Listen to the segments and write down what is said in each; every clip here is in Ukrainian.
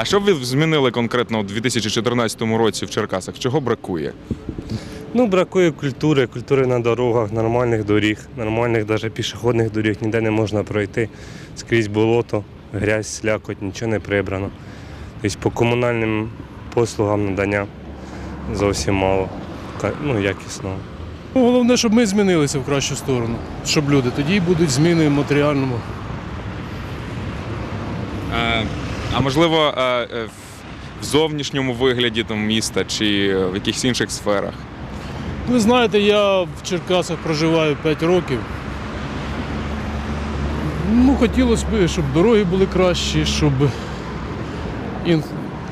А що б ви змінили конкретно у 2014 році в Черкасах? Чого бракує? Ну, бракує культури, культури на дорогах, нормальних доріг, нормальних навіть пішохідних доріг, ніде не можна пройти. Скрізь болото, грязь, слякоть, нічого не прибрано. Тобто по комунальним послугам надання зовсім мало. Ну, якісного. Ну, Головне, щоб ми змінилися в кращу сторону, щоб люди. Тоді будуть зміни в матеріальному. А, а можливо, е, в- в зовнішньому вигляді там, міста чи в якихось інших сферах? Ви знаєте, я в Черкасах проживаю 5 років. Ну, хотілося б, щоб дороги були кращі, щоб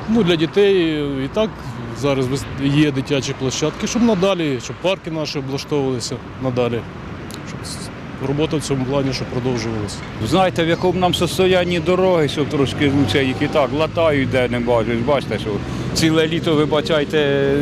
ну, для дітей і так зараз є дитячі площадки, щоб надалі, щоб парки наші облаштовувалися надалі. Щоб робота в цьому плані щоб продовжувалася. Знаєте, в якому нам состоянні дороги, щоб трошки лучше їх і так латають, де не бачиш. Бачите, що ціле літо, ви бачите,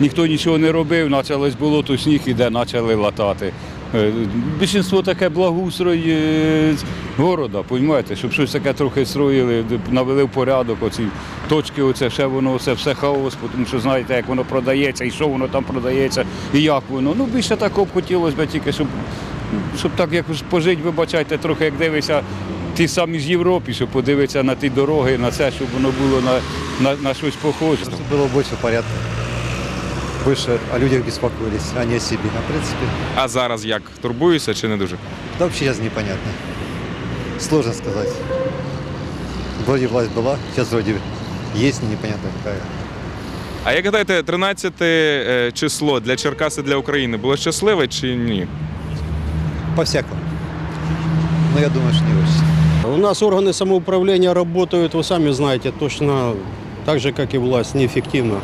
ніхто нічого не робив, почалось болото, сніг іде, почали латати. Е, Більшинство таке благоустрой е, города, розумієте, щоб щось таке трохи строїли, навели в порядок, оці точки, оце ще воно, це все хаос, тому що знаєте, як воно продається, і що воно там продається, і як воно. Ну більше б хотілося б тільки, щоб щоб так якось пожити, вибачайте, трохи як дивишся ті самі з Європи, щоб подивитися на ті дороги, на це, щоб воно було на, на, на щось похоже. Было больше порядка. Больше о людях беспокоились, а не о себе. А в принципе, А зараз як? Турбуюся чи не дуже? да вообще сейчас непонятно. Сложно сказать. Вроде власть была, сейчас вроде но непонятно какая. А як гадаєте, 13 е, число для Черкас і для України було щасливе чи ні? По-всякому. Но я думаю, что не очень. У нас органы самоуправления работают, вы сами знаете, точно так же, как и власть, неэффективно.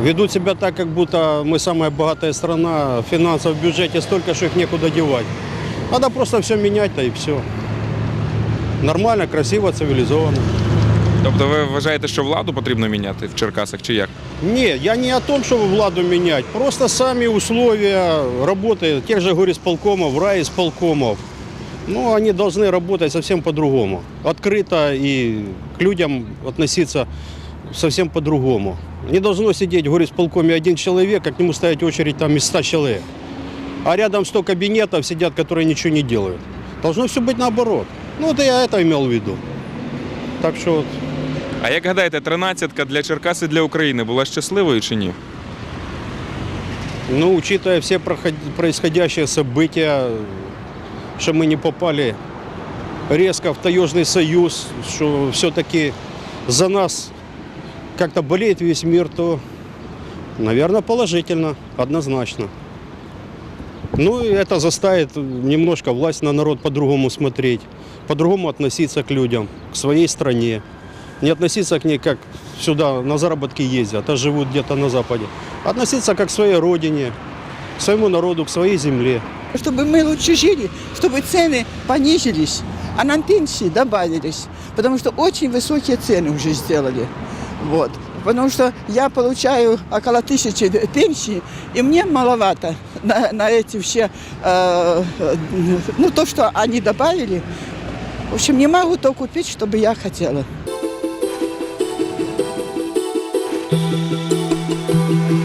Ведут себя так, как будто мы самая богатая страна, финансов в бюджете столько, что их некуда девать. Надо просто все менять, да и все. Нормально, красиво, цивилизованно. Тобто ви вважаєте, що владу потрібно міняти в Черкасах чи як? Не, я не о том, чтобы владу менять. Просто сами условия работы тех же горисполкомов, райисполкомов. Ну, они должны работать совсем по-другому. Открыто и к людям относиться совсем по-другому. Не должно сидеть в горисполкоме один человек, как к нему ставить очередь там из 100 человек. А рядом 100 кабинетов сидят, которые ничего не делают. Должно все быть наоборот. Ну, вот я это имел в виду. Так что вот А як гадаєте, 13 для Черкас і для України була щасливою чи ні? Ну, учитывая все проход- происходящие события, что мы не попали резко в таежный союз, что все-таки за нас как-то болеет весь мир, то, наверное, положительно, однозначно. Ну, и это заставит немножко власть на народ по-другому смотреть, по-другому относиться к людям, к своей стране. Не относиться к ней как сюда на заработки ездят, а живут где-то на Западе. Относиться как к своей родине, к своему народу, к своей земле. чтобы мы лучше жили, чтобы цены понизились, а нам пенсии добавились, потому что очень высокие цены уже сделали. Вот. Потому что я получаю около тысячи пенсий, и мне маловато на, на эти все, э, ну то, что они добавили. В общем, не могу то купить, чтобы я хотела. Thank you.